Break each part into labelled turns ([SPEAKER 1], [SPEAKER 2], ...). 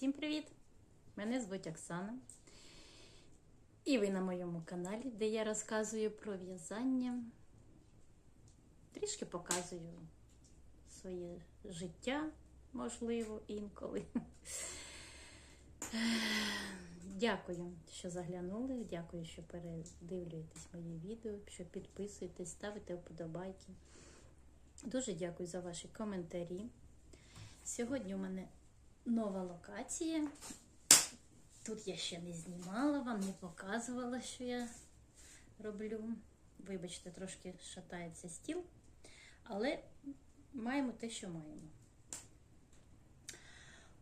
[SPEAKER 1] Всім привіт! Мене звуть Оксана. І ви на моєму каналі, де я розказую про в'язання. Трішки показую своє життя, можливо, інколи. Дякую, що заглянули. Дякую, що передивлюєтесь мої відео, що підписуєтесь, ставите вподобайки. Дуже дякую за ваші коментарі. Сьогодні у мене нова локація. Тут я ще не знімала, вам не показувала, що я роблю. Вибачте, трошки шатається стіл, але маємо те, що маємо.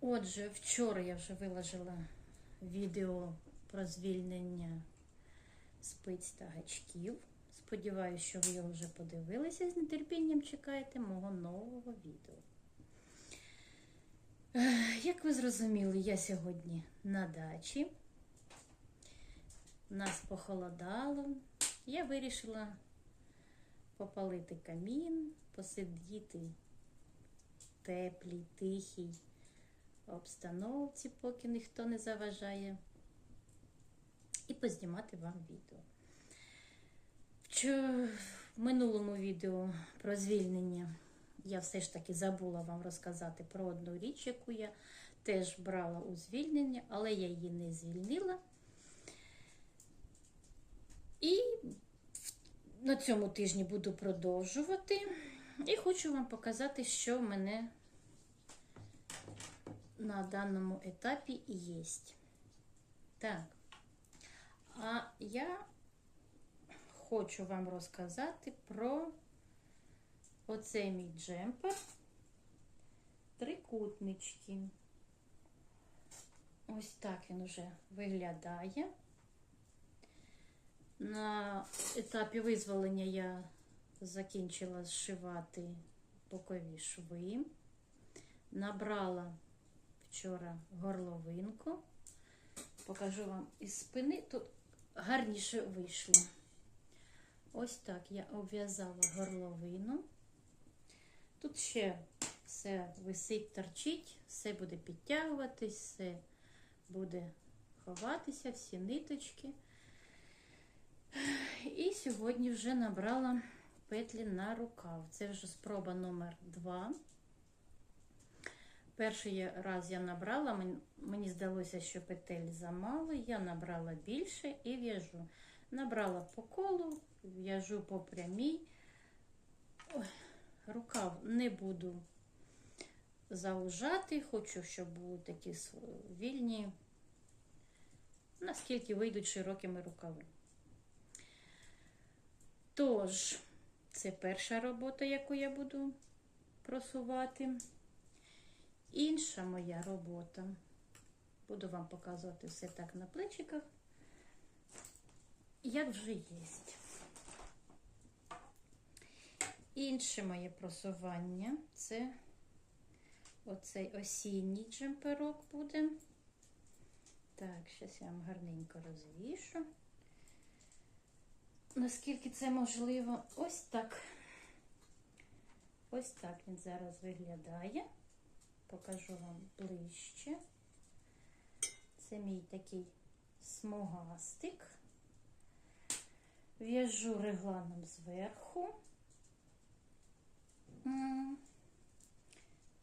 [SPEAKER 1] Отже, вчора я вже виложила відео про звільнення спиць та гачків. Сподіваюся, що ви його вже подивилися з нетерпінням чекаєте мого нового відео. Як ви зрозуміли, я сьогодні на дачі. Нас похолодало. Я вирішила попалити камін, посидіти в теплій, тихій обстановці, поки ніхто не заважає, і познімати вам відео. В минулому відео про звільнення я все ж таки забула вам розказати про одну річ, яку я теж брала у звільнення, але я її не звільнила. І на цьому тижні буду продовжувати. І хочу вам показати, що в мене на даному етапі є. Так. А я хочу вам розказати про оцей мій джемпер. Трикутнички. Ось так він уже виглядає. На етапі визволення я закінчила зшивати бокові шви. Набрала вчора горловинку. Покажу вам із спини. Тут гарніше вийшло. Ось так я обв'язала горловину. Тут ще все висить, торчить, все буде підтягуватись, все буде ховатися, всі ниточки. І сьогодні вже набрала петлі на рукав. Це вже спроба номер 2. Перший раз я набрала, мені здалося, що петель замало, я набрала більше і в'яжу. Набрала по колу, в'яжу по прямій. Ой, рукав не буду заужати, хочу, щоб були такі вільні, наскільки вийдуть широкими рукави. Тож, це перша робота, яку я буду просувати. Інша моя робота. Буду вам показувати все так на плечиках, як вже є. Інше моє просування це оцей осінній джемперок буде. Так, зараз я вам гарненько розвішу. Наскільки це можливо, ось так. Ось так він зараз виглядає. Покажу вам ближче. Це мій такий смугастик. В'яжу регланом зверху.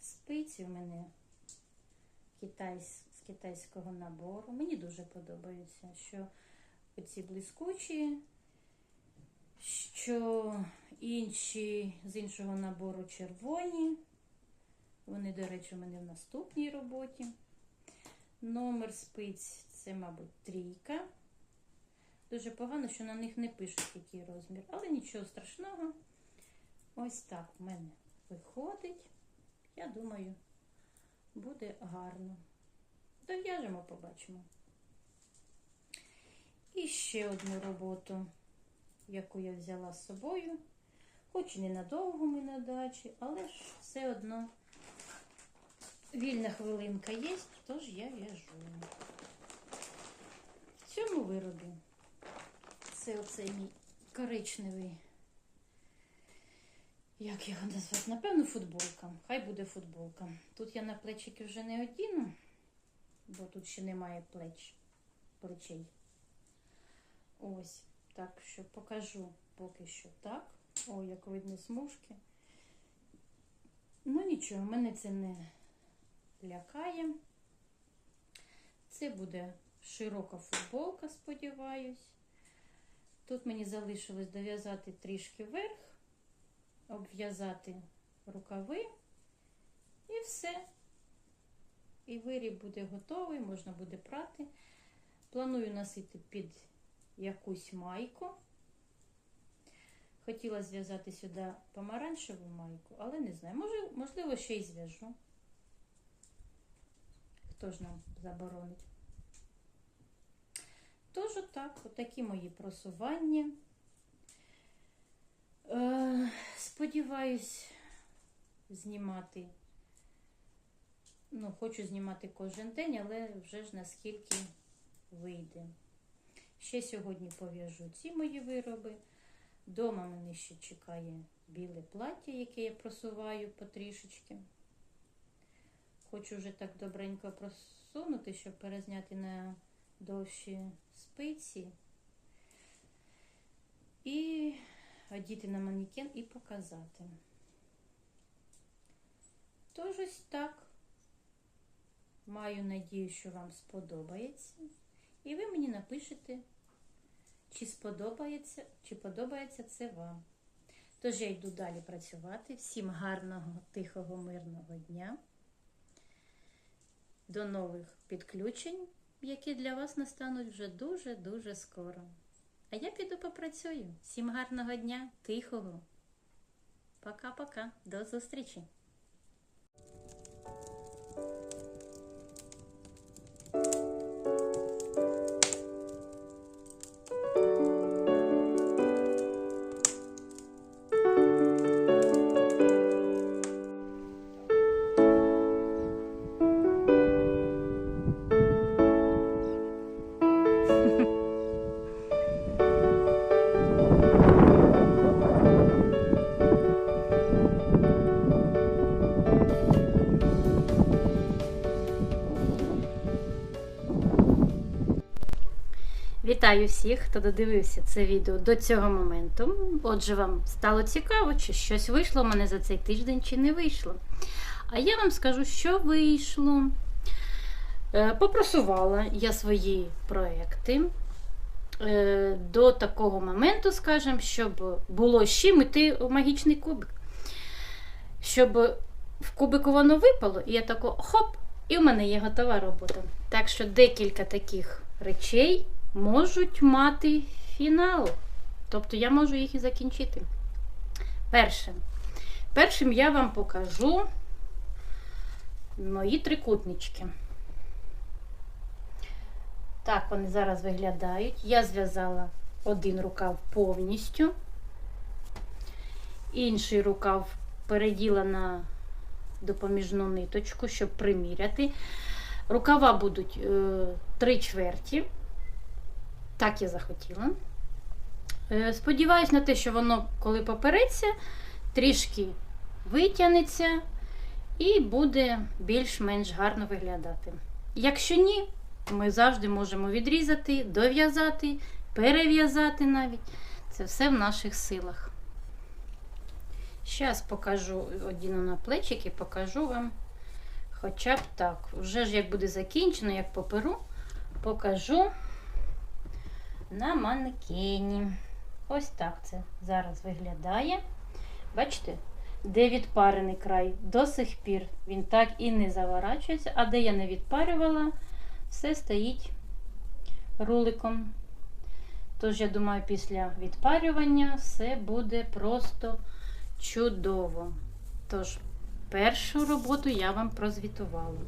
[SPEAKER 1] Спиці у мене китайсь, з китайського набору. Мені дуже подобається, що оці блискучі, що інші з іншого набору червоні. Вони, до речі, у мене в наступній роботі. Номер спиць це, мабуть, трійка. Дуже погано, що на них не пишуть який розмір, але нічого страшного. Ось так в мене виходить. Я думаю, буде гарно. Дов'яжемо, побачимо. І ще одну роботу, яку я взяла з собою. Хоч і ненадовго ми на дачі, але ж все одно вільна хвилинка є, тож я в'яжу. В цьому виробі це оцей мій коричневий. Як його назвати? Напевно, футболка. Хай буде футболка. Тут я на плечики вже не одіну. бо тут ще немає плеч, плечей. Ось, так що покажу поки що так. О, як видно смужки. Ну нічого, мене це не лякає. Це буде широка футболка, сподіваюсь. Тут мені залишилось дов'язати трішки вверх, обв'язати рукави і все. І виріб буде готовий, можна буде прати. Планую носити під якусь майку. Хотіла зв'язати сюди помаранчеву майку, але не знаю. Може, можливо, ще й зв'яжу. Хто ж нам заборонить? Тож отак, отакі мої просування. Е, сподіваюсь знімати. Ну, хочу знімати кожен день, але вже ж наскільки вийде. Ще сьогодні пов'яжу ці мої вироби. Дома мене ще чекає біле плаття, яке я просуваю потрішечки. Хочу вже так добренько просунути, щоб перезняти на довші спиці. І одіти на манекен і показати. Тож ось так. Маю надію, що вам сподобається. І ви мені напишете, чи сподобається, чи подобається це вам. Тож я йду далі працювати. Всім гарного, тихого, мирного дня. До нових підключень, які для вас настануть вже дуже-дуже скоро. А я піду попрацюю. Всім гарного дня, тихого. Пока-пока. До зустрічі! Вітаю всіх, хто додивився це відео до цього моменту. Отже, вам стало цікаво, чи щось вийшло в мене за цей тиждень, чи не вийшло. А я вам скажу, що вийшло. Е, Попросувала я свої проекти е, до такого моменту, скажімо, щоб було з чим іти в магічний кубик. Щоб в кубику воно випало, і я тако хоп, і в мене є готова робота. Так що декілька таких речей можуть мати фінал. Тобто я можу їх і закінчити. Перше. Першим я вам покажу мої трикутнички. Так, вони зараз виглядають. Я зв'язала один рукав повністю, інший рукав переділа на допоміжну ниточку, щоб приміряти. Рукава будуть е, три чверті. Так я захотіла. Е, Сподіваюсь на те, що воно, коли попереться, трішки витягнеться і буде більш-менш гарно виглядати. Якщо ні, ми завжди можемо відрізати, дов'язати, перев'язати навіть. Це все в наших силах. Зараз покажу одіну на плечики, покажу вам хоча б так. Вже ж як буде закінчено, як поперу, покажу на манекені. Ось так це зараз виглядає. Бачите, де відпарений край до сих пір він так і не заворачується, а де я не відпарювала, все стоїть руликом. Тож, я думаю, після відпарювання все буде просто чудово. Тож, першу роботу я вам прозвітувала.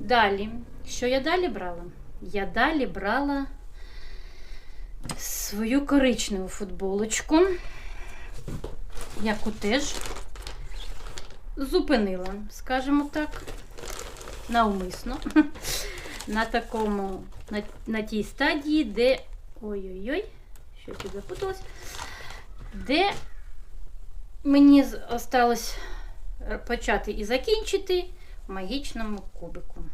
[SPEAKER 1] Далі, що я далі брала? Я далі брала свою коричневу футболочку, яку теж зупинила, скажімо так, навмисно, на такому, на, на тій стадії, де. Ой-ой-ой, що тут запуталось, де мені осталось почати і закінчити в магічному кубику.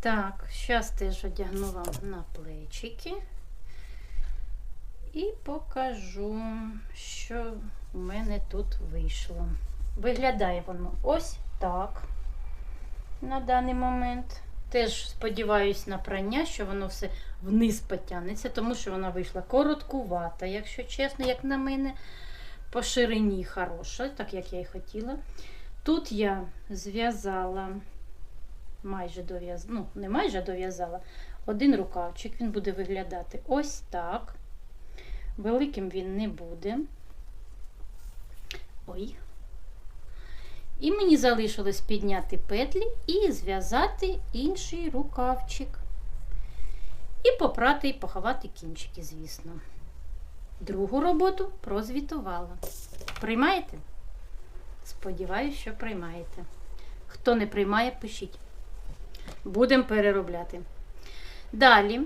[SPEAKER 1] Так, зараз теж одягну вам на плечики і покажу, що у мене тут вийшло. Виглядає воно ось так на даний момент. Теж сподіваюсь на прання, що воно все вниз потягнеться, тому що вона вийшла короткувата, якщо чесно, як на мене. По ширині хороша, так як я і хотіла. Тут я зв'язала, майже дов'язала, ну, не майже дов'язала, один рукавчик, він буде виглядати ось так. Великим він не буде. Ой. І мені залишилось підняти петлі і зв'язати інший рукавчик. І попрати і поховати кінчики, звісно. Другу роботу прозвітувала. Приймаєте? Сподіваюсь, що приймаєте. Хто не приймає, пишіть. Будемо переробляти. Далі.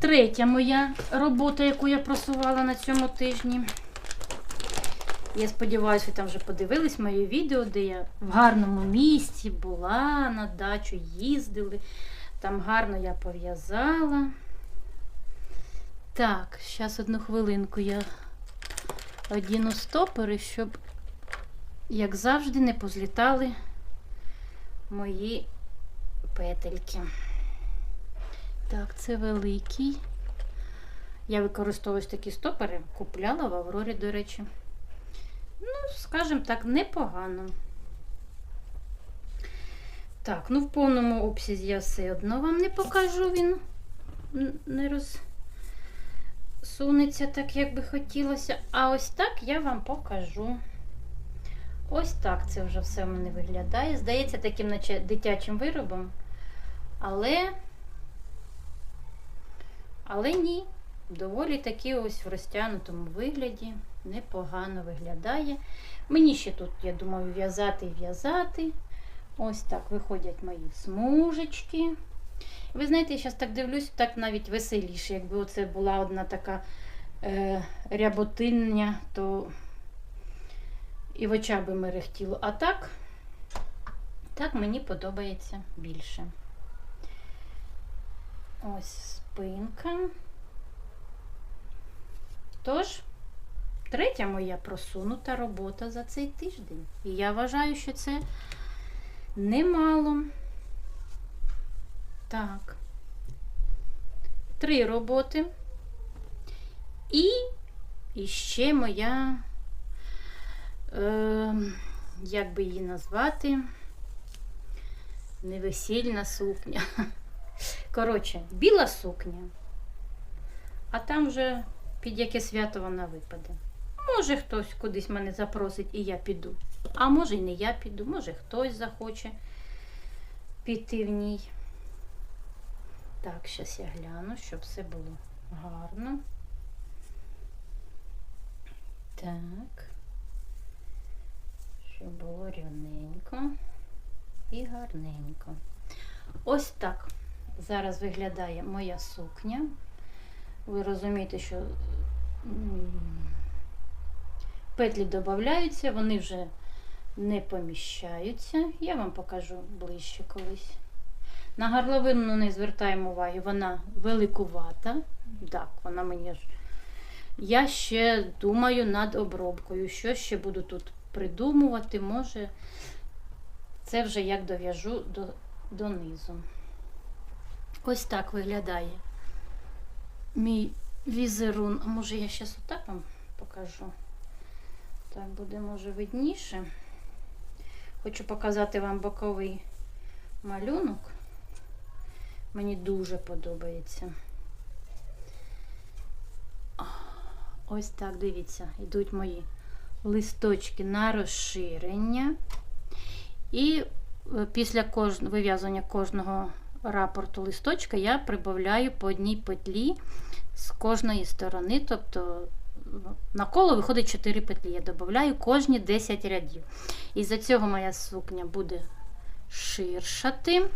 [SPEAKER 1] Третя моя робота, яку я просувала на цьому тижні. Я сподіваюся, ви там вже подивились моє відео, де я в гарному місці була, на дачу їздили. Там гарно я пов'язала. Так, зараз одну хвилинку я одіну стопори, щоб, як завжди, не позлітали мої петельки. Так, це великий. Я використовую такі стопори, купляла в Аврорі, до речі. Ну, скажімо так, непогано. Так, ну в повному обсязі я все одно вам не покажу, він не розсунеться так, як би хотілося. А ось так я вам покажу. Ось так це вже все в мене виглядає. Здається, таким наче дитячим виробом. Але, але ні, доволі таки ось в розтягнутому вигляді непогано виглядає. Мені ще тут, я думаю, в'язати і в'язати. Ось так виходять мої смужечки. Ви знаєте, я зараз так дивлюсь, так навіть веселіше. Якби оце була одна така е, ряботиння, то і в очах би мерехтіло. А так, так мені подобається більше. Ось спинка. Тож, третя моя просунута робота за цей тиждень. І я вважаю, що це немало. Так. Три роботи. І, і ще моя, е, як би її назвати, невесільна сукня. Коротше, біла сукня, а там вже під яке свято вона випаде. Може, хтось кудись мене запросить і я піду. А може і не я піду, може хтось захоче піти в ній. Так, зараз я гляну, щоб все було гарно. Так, щоб було рівненько і гарненько. Ось так зараз виглядає моя сукня. Ви розумієте, що петлі додаються, вони вже не поміщаються. Я вам покажу ближче колись. На горловину не звертаємо уваги, вона великувата. Так, вона мені ж. Я ще думаю над обробкою. Що ще буду тут придумувати, може, це вже як дов'яжу до, донизу. Ось так виглядає мій візерун. А може я зараз отак вам покажу. Так, буде, може, видніше. Хочу показати вам боковий малюнок. Мені дуже подобається. Ось так, дивіться, йдуть мої листочки на розширення. І е, після кож... вив'язання кожного рапорту листочка я прибавляю по одній петлі з кожної сторони, тобто на коло виходить 4 петлі. Я додаю кожні 10 рядів. І за цього моя сукня буде ширшати.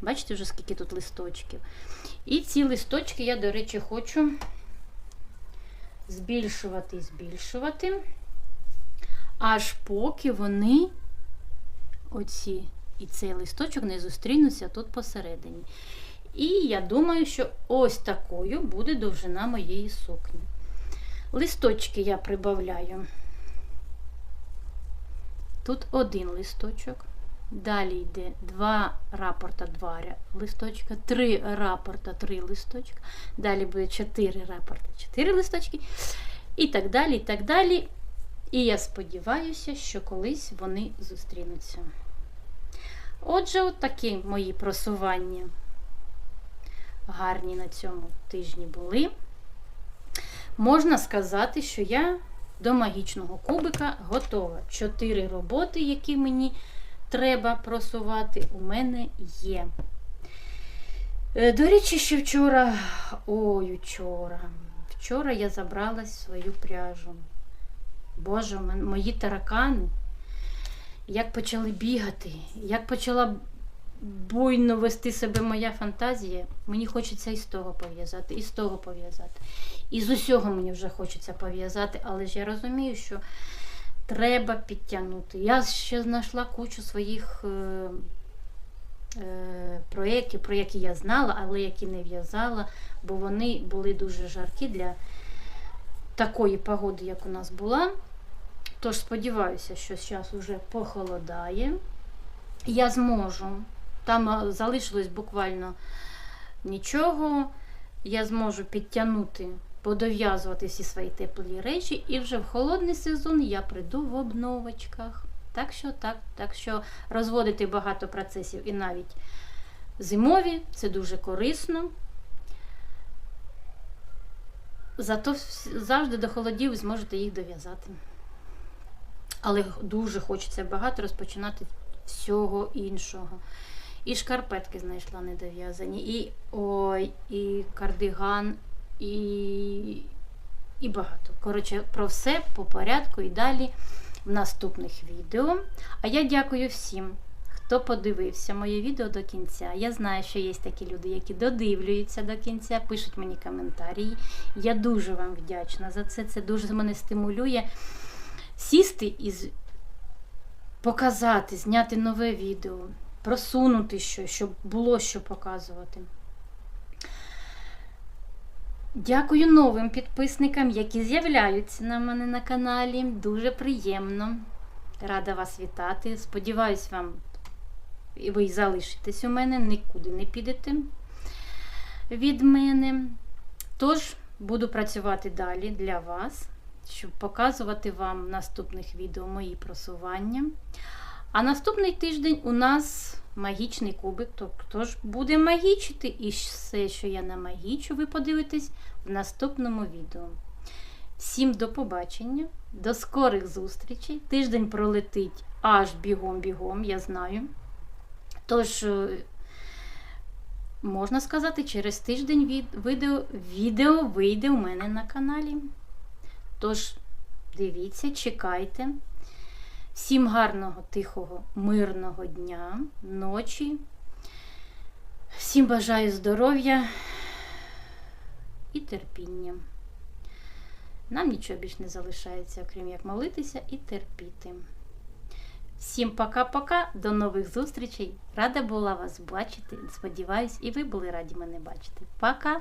[SPEAKER 1] Бачите, вже скільки тут листочків. І ці листочки я, до речі, хочу збільшувати і збільшувати, аж поки вони, оці і цей листочок не зустрінуться тут посередині. І я думаю, що ось такою буде довжина моєї сукні. Листочки я прибавляю. Тут один листочок. Далі йде два рапорта, два листочка, три рапорта, три листочка. Далі буде чотири рапорта, чотири листочки. І так далі, і так далі. І я сподіваюся, що колись вони зустрінуться. Отже, от такі мої просування гарні на цьому тижні були. Можна сказати, що я до магічного кубика готова. Чотири роботи, які мені треба просувати, у мене є. Е, До речі, ще вчора, ой, вчора. Вчора я забралась свою пряжу. Боже, мої таракани, як почали бігати, як почала буйно вести себе моя фантазія, мені хочеться і з того пов'язати, і з того пов'язати. І з усього мені вже хочеться пов'язати, але ж я розумію, що треба підтягнути. Я ще знайшла кучу своїх е, е, проєктів, про які я знала, але які не в'язала, бо вони були дуже жаркі для такої погоди, як у нас була. Тож сподіваюся, що зараз вже похолодає. Я зможу. Там залишилось буквально нічого. Я зможу підтягнути, подов'язувати всі свої теплі речі, і вже в холодний сезон я прийду в обновочках. Так що, так, так що розводити багато процесів і навіть зимові це дуже корисно. Зато завжди до холодів зможете їх дов'язати. Але дуже хочеться багато розпочинати всього іншого. І шкарпетки знайшла недов'язані, і ой, і кардиган, і, і багато. Коротше, про все по порядку і далі в наступних відео. А я дякую всім, хто подивився моє відео до кінця. Я знаю, що є такі люди, які додивлюються до кінця, пишуть мені коментарі. Я дуже вам вдячна за це. Це дуже мене стимулює сісти і показати, зняти нове відео, просунути щось, щоб було що показувати. Дякую новим підписникам, які з'являються на мене на каналі. Дуже приємно. Рада вас вітати. Сподіваюсь, вам ви залишитесь у мене, нікуди не підете від мене. Тож, буду працювати далі для вас, щоб показувати вам в наступних відео мої просування. А наступний тиждень у нас магічний кубик. Тож буде магічити і все, що я намагічу, ви подивитесь в наступному відео. Всім до побачення, до скорих зустрічей. Тиждень пролетить аж бігом-бігом, я знаю. Тож, е, можна сказати, через тиждень відео, відео вийде у мене на каналі. Тож, дивіться, чекайте. Всім гарного, тихого, мирного дня, ночі. Всім бажаю здоров'я і терпіння. Нам нічого більш не залишається, окрім як молитися і терпіти. Всім пока-пока, до нових зустрічей. Рада була вас бачити. Сподіваюсь, і ви були раді мене бачити. Пока!